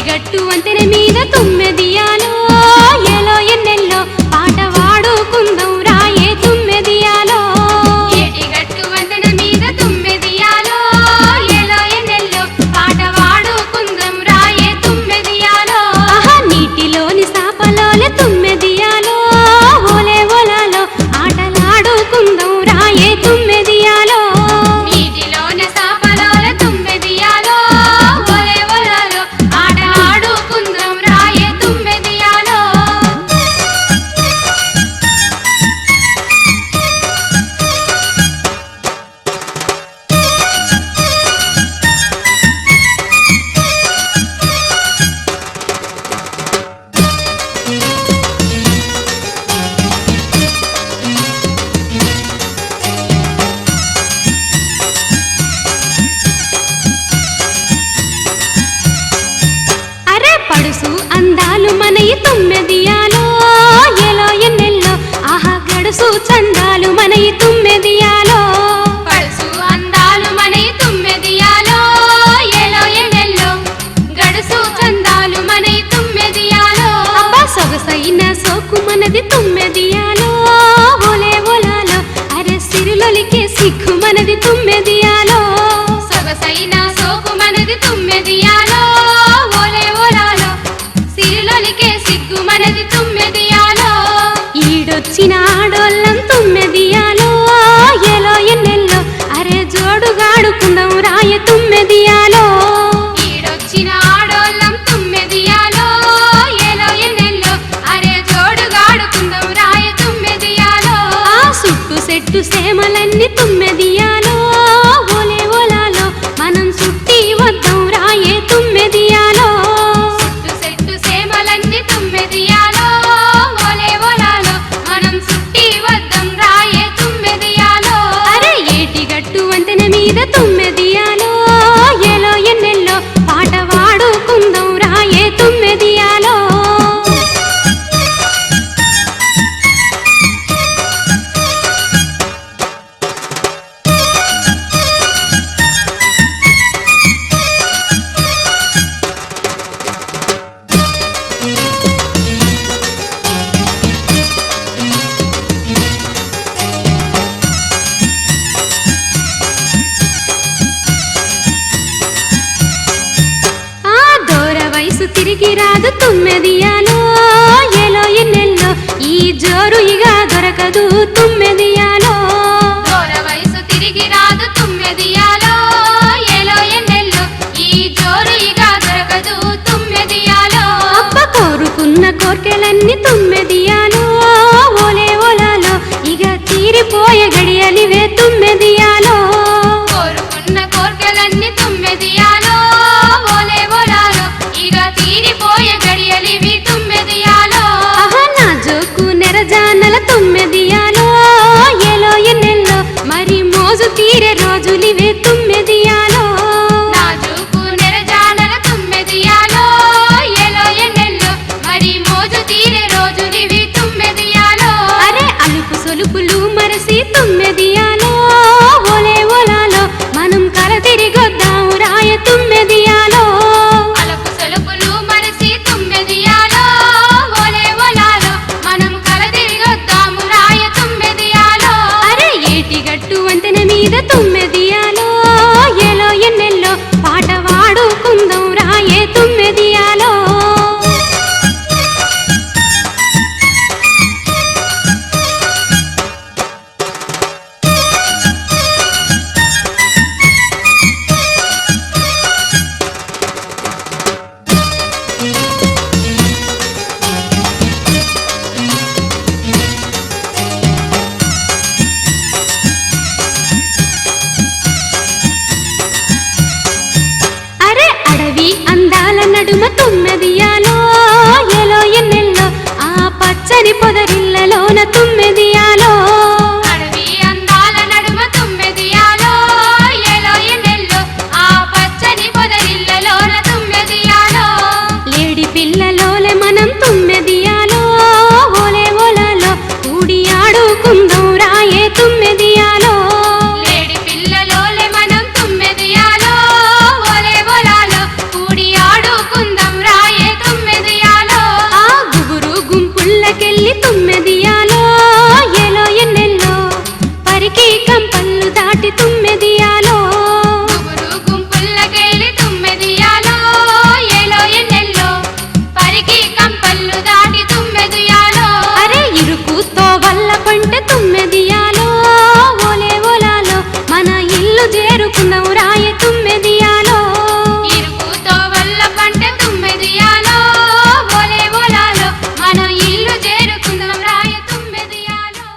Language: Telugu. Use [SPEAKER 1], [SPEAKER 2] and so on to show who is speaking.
[SPEAKER 1] గట్టు వంతెన మీద తుమ్మెదియాలో చందాలు మనయి తుమ్మెదియాలో
[SPEAKER 2] పలుసు అందాలు మనయి తుమ్మెదియాలో ఎలో ఎనెల్లో గడుసు చందాలు మనయి తుమ్మెదియాలో
[SPEAKER 1] అబ్బా సొగసైన సోకు మనది తుమ్మెదియాలో ఓలే ఓలాలో అరే సిరులొలికే సిగ్గు మనది తుమ్మెదియాలో
[SPEAKER 2] సొగసైన సోకు మనది తుమ్మెదియాలో చెట్టు సేమలన్నీ తుమ్మెది. తుమ్మెదియాలో
[SPEAKER 1] ఎలో ఎన్నెల్లో ఈ జోరు ఇక దొరకదు తుమ్మెదియాలో.
[SPEAKER 2] దూర వయసు తిరిగి
[SPEAKER 1] అడవి అందాల నడుమ తుమ్మెదియాలో ఎలో ఎన్నెల్లో? ఆ పచ్చని పొదరిల్లలోన తుమ్మెదియాలో
[SPEAKER 2] అడవి అందాల నడుమ తుమ్మెదియాలో ఎలో ఎన్నెల్లో? ఆ పచ్చని పొదరిల్లలోన తుమ్మెదియాలో
[SPEAKER 1] లేడి పిల్లలోలే మనం తుమ్మెదియాలో ఓలే ఓలాలో కూడి ఆడుకుందాం. చేరుకున్నావు రాయతుమ్మ.